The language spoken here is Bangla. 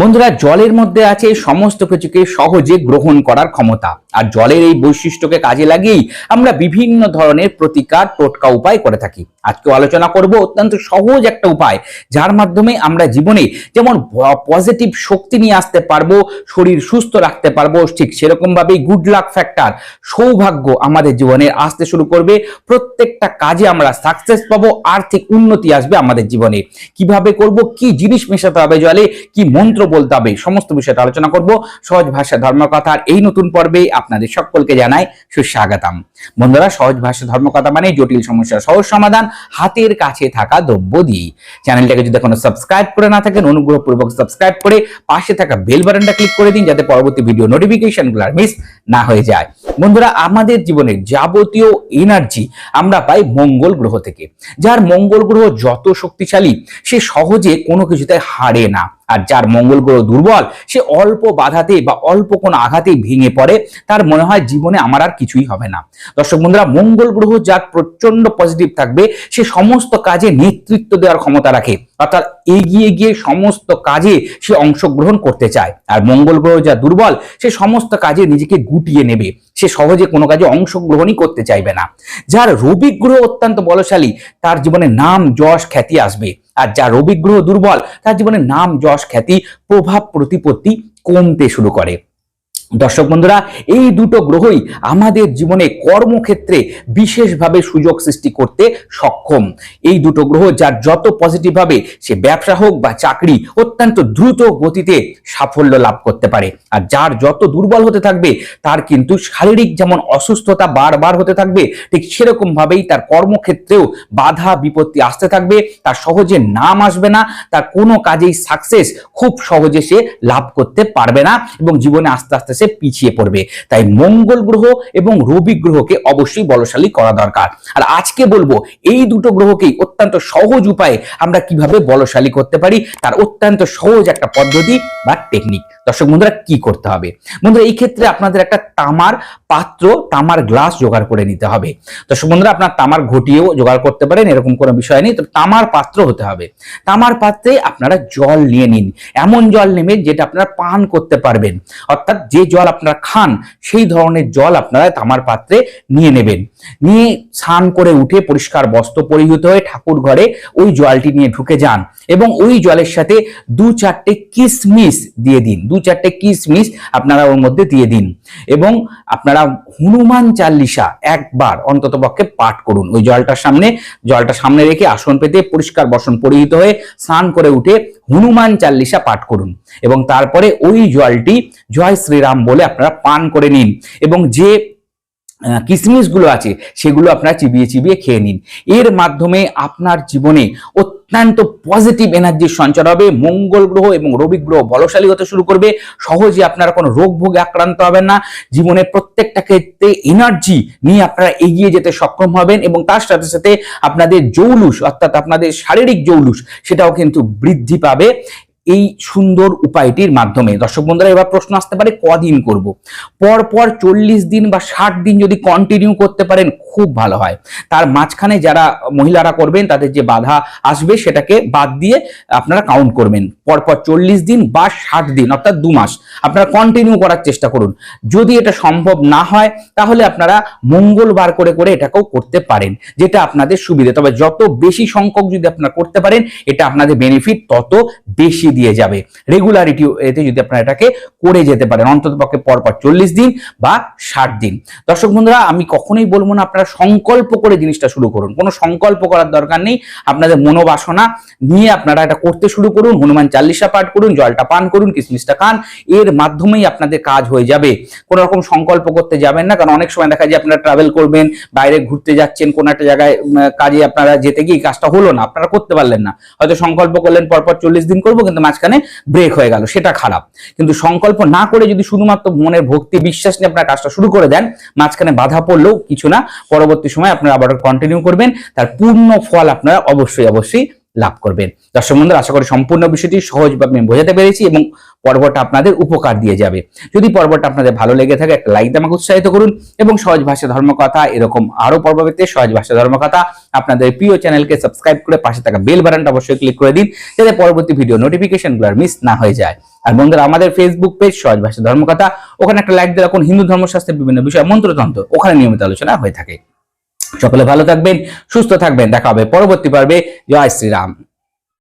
বন্ধুরা, জলের মধ্যে আছে সমস্ত কিছুকে সহজে গ্রহণ করার ক্ষমতা। আর জলের এই বৈশিষ্ট্যকে কাজে লাগিয়েই আমরা বিভিন্ন ধরনের প্রতিকার, টোটকা উপায় করে থাকি। আজকে আলোচনা করব অত্যন্ত সহজ একটা উপায়, যার মাধ্যমে আমরা জীবনে যেমন পজিটিভ শক্তি নিয়ে আসতে পারব, শরীর সুস্থ রাখতে পারব, ঠিক সেরকম ভাবেই গুড লাক ফ্যাক্টর সৌভাগ্য আমাদের জীবনে আসতে শুরু করবে। প্রত্যেকটা কাজে আমরা সাকসেস পাবো, আর্থিক উন্নতি আসবে আমাদের জীবনে। কীভাবে করব, কি জিনিস মেশাতে হবে জলে, কি মন্ত্র বলতে হবে সমস্ত বিষয়টা আলোচনা করব। সহজ ভাষা ধর্মকথার এই নতুন পর্বে আপনাদের সকলকে জানাই সুস্বাগতম। বন্ধুরা, সহজ ভাষা ধর্মকথা মানে জটিল সমস্যার সহজ সমাধান, হাতের কাছে থাকা দ্রব্য দিয়ে চ্যানেলটাকে যদি এখনও সাবস্ক্রাইব করে না থাকেন, অনুগ্রহপূর্বক সাবস্ক্রাইব করে পাশে থাকা বেল বাটনটা ক্লিক করে দিন, যাতে পরবর্তী ভিডিও নোটিফিকেশনগুলো আর মিস না হয়ে যায়। বন্ধুরা, আমাদের জীবনের যাবতীয় এনার্জি আমরা পাই মঙ্গল গ্রহ থেকে। যার মঙ্গল গ্রহ যত শক্তিশালী, সে সহজে কোনো কিছুতে হারে না। আর যার মঙ্গল গ্রহ দুর্বল, সে অল্প বাধাতে বা অল্প কোনো আঘাতেই ভেঙে পড়ে, তার মনে হয় জীবনে আমার আর কিছুই হবে না। দর্শক বন্ধুরা, মঙ্গল গ্রহ যার প্রচণ্ড পজিটিভ থাকবে, সে সমস্ত কাজে নেতৃত্ব দেওয়ার ক্ষমতা রাখে। অর্থাৎ এগিয়ে গিয়ে সমস্ত কাজে সে অংশগ্রহণ করতে চায়। আর মঙ্গল গ্রহ যা দুর্বল, সে সমস্ত কাজে নিজেকে গুটিয়ে নেবে। সে সহজে কোনো কাজে অংশগ্রহণই করতে চাইবে না। যার রবি গ্রহ অত্যন্ত বলশালী, তার জীবনে নাম যশ খ্যাতি আসবে। আর যার রবি গ্রহ দুর্বল, তার জীবনে নাম যশ খ্যাতি, প্রভাব প্রতিপত্তি কমতে শুরু করে। দর্শক বন্ধুরা, এই দুটো গ্রহই আমাদের জীবনে কর্মক্ষেত্রে বিশেষভাবে সুযোগ সৃষ্টি করতে সক্ষম। এই দুটো গ্রহ যার যত পজিটিভ হবে সে ব্যবসা হোক বা চাকরি, অত্যন্ত দ্রুত গতিতে সাফল্য লাভ করতে পারে। আর যার যত দুর্বল হতে থাকবে, তার কিন্তু শারীরিক যেমন অসুস্থতা বারবার হতে থাকবে, ঠিক সেরকমভাবেই তার কর্মক্ষেত্রেও বাধা, বিপত্তি আসতে থাকবে। তার সহজে নাম আসবে না, তার কোনো কাজেই সাকসেস খুব সহজে সে লাভ করতে পারবে না এবং জীবনে আস্তে আস্তে সে পিছিয়ে পড়বে। তাই মঙ্গল গ্রহ এবং রবি গ্রহকে অবশ্যই বলশালী করা দরকার। আর আজকে বলব, এই দুটো গ্রহকেই অত্যন্ত সহজ উপায়ে আমরা কীভাবে বলশালী করতে পারি, তার অত্যন্ত সহজ একটা পদ্ধতি বা টেকনিক দর্শক বন্ধুরা, কি করতে হবে? বন্ধুরা, এই ক্ষেত্রে আপনাদের একটা তামার পাত্র, তামার গ্লাস জোগাড় করে নিতে হবে। দর্শক বন্ধুরা, আপনার তামার ঘটিয়েও জোগাড় করতে পারেন, এরকম কোনো বিষয় নেই। তো তামার পাত্র হতে হবে। তামার পাত্রে আপনারা জল নিয়ে নিন। এমন জল নেবেন যেটা আপনারা পান করতে পারবেন। অর্থাৎ যে জল আপনারা খান, সেই ধরনের জল আপনারা তামার পাত্রে নিয়ে নেবেন। নিয়ে স্নান করে উঠে পরিষ্কার বস্ত্র পরিহিত হয়ে ঠাকুর ঘরে ওই জলটি নিয়ে ঢুকে যান এবং ওই জলের সাথে দু চারটে কিসমিস দিয়ে দিন। দু চারটে কিসমিস আপনারা ওর মধ্যে দিয়ে দিন এবং আপনারা হনুমান চাল্লিশা একবার অন্তত পক্ষে পাঠ করুন। ওই জলটার সামনে, জলটা সামনে রেখে আসন পেতে পরিষ্কার বসন পরিহিত হয়ে স্নান করে উঠে হনুমান চাল্লিশা পাঠ করুন এবং তারপরে ওই জলটি জয় শ্রীরাম বলে আপনারা পান করে নিন। এবং যে কিসমিসগুলো আছে, সেগুলো আপনারা চিবিয়ে চিবিয়ে খেয়ে নিন। এর মাধ্যমে আপনার জীবনে অত্যন্ত পজিটিভ এনার্জির সঞ্চার হবে, মঙ্গল গ্রহ এবং রবি গ্রহ বলশালী হতে শুরু করবে, সহজে আপনারা কোনো রোগ ভোগে আক্রান্ত হবেন না। জীবনে প্রত্যেকটা ক্ষেত্রে এনার্জি নিয়ে আপনারা এগিয়ে যেতে সক্ষম হবেন এবং তার সাথে সাথে আপনাদের জৌলুস, অর্থাৎ আপনাদের শারীরিক জৌলুস, সেটাও কিন্তু বৃদ্ধি পাবে। এই সুন্দর উপায়টির মাধ্যমে। দর্শক বন্ধুরা, এবার প্রশ্ন আসতে পারে, কদিন করব? পর পর চল্লিশ দিন বা ষাট দিন যদি কন্টিনিউ করতে পারেন, খুব ভালো হয়। তার মাঝখানে যারা মহিলারা করবেন, তাদের যে বাধা আসবে, সেটাকে বাদ দিয়ে আপনারা কাউন্ট করবেন। পরপর চল্লিশ দিন বা ষাট দিন, অর্থাৎ দু মাস, আপনারা কন্টিনিউ করার চেষ্টা করুন। যদি এটা সম্ভব না হয়, তাহলে আপনারা মঙ্গলবার করে করে এটাকেও করতে পারেন, যেটা আপনাদের সুবিধা। তবে যত বেশি সংখ্যক যদি আপনারা করতে পারেন, এটা আপনাদের বেনিফিট তত বেশি দিয়ে যাবে। রেগুলারিটি এতে যদি আপনারা এটাকে করে যেতে পারেন, অন্তত পক্ষে পরপর চল্লিশ দিন বা ষাট দিন। দর্শক বন্ধুরা, আমি কখনোই বলব না, আপনারা সংকল্প করে জিনিসটা শুরু করুন। কোনো সংকল্প করার দরকার নেই। আপনাদের মনোবাসনা নিয়ে আপনারা এটা করতে শুরু করুন। হনুমান চাল্লিশা পাঠ করুন, জলটা পান করুন, কিসমিসটা খান। এর মাধ্যমেই আপনাদের কাজ হয়ে যাবে। কোনো রকম সংকল্প করতে যাবেন না, কারণ অনেক সময় দেখা যায় আপনারা ট্রাভেল করবেন, বাইরে ঘুরতে যাচ্ছেন, কোনো একটা জায়গায় কাজে আপনারা যেতে গিয়ে কাজটা হলো না। আপনারা করতে পারলেন না। হয়তো সংকল্প করলেন, পরপর চল্লিশ দিন করব, কিন্তু মাঝখানে ব্রেক হয়ে গেল, সেটা খারাপ। কিন্তু সংকল্প না করে যদি শুধুমাত্র মনের ভক্তি বিশ্বাস নিয়ে আপনার কাজটা শুরু করে দেন, মাঝখানে বাধা পড়লেও কিছু না, পরবর্তী সময় আপনারা আবার কন্টিনিউ করবেন, তার পূর্ণ ফল আপনারা অবশ্যই অবশ্যই লাভ করবেন। দর্শক বন্ধুরা আশা করি সম্পূর্ণ বিষয়টি সহজভাবে আমি বোঝাতে পেরেছি এবং পর্বটা আপনাদের উপকার দিয়ে যাবে। যদি পর্বটা আপনাদের ভালো লেগে থাকে, একটা লাইক আমাকে উৎসাহিত করুন এবং সহজ ভাষা ধর্মকথা, এরকম আরও পর্ব পেতে সহজ ভাষা ধর্মকথা আপনাদের প্রিয় চ্যানেলকে সাবস্ক্রাইব করে পাশে থাকা বেল বাটনটা অবশ্যই ক্লিক করে দিন, যাতে পরবর্তী ভিডিও নোটিফিকেশনগুলো আর মিস না হয়ে যায়। আর বন্ধুরা, আমাদের ফেসবুক পেজ সহজ ভাষা ধর্মকথা, ওখানে একটা লাইক দিয়ে রাখুন হিন্দু ধর্মশাস্ত্রের বিভিন্ন বিষয়, মন্ত্রতন্ত্র, ওখানে নিয়মিত আলোচনা হয়ে থাকে। সকলে ভালো থাকবেন সুস্থ থাকবেন। দেখা হবে পরবর্তী পর্বে। জয় শ্রীরাম।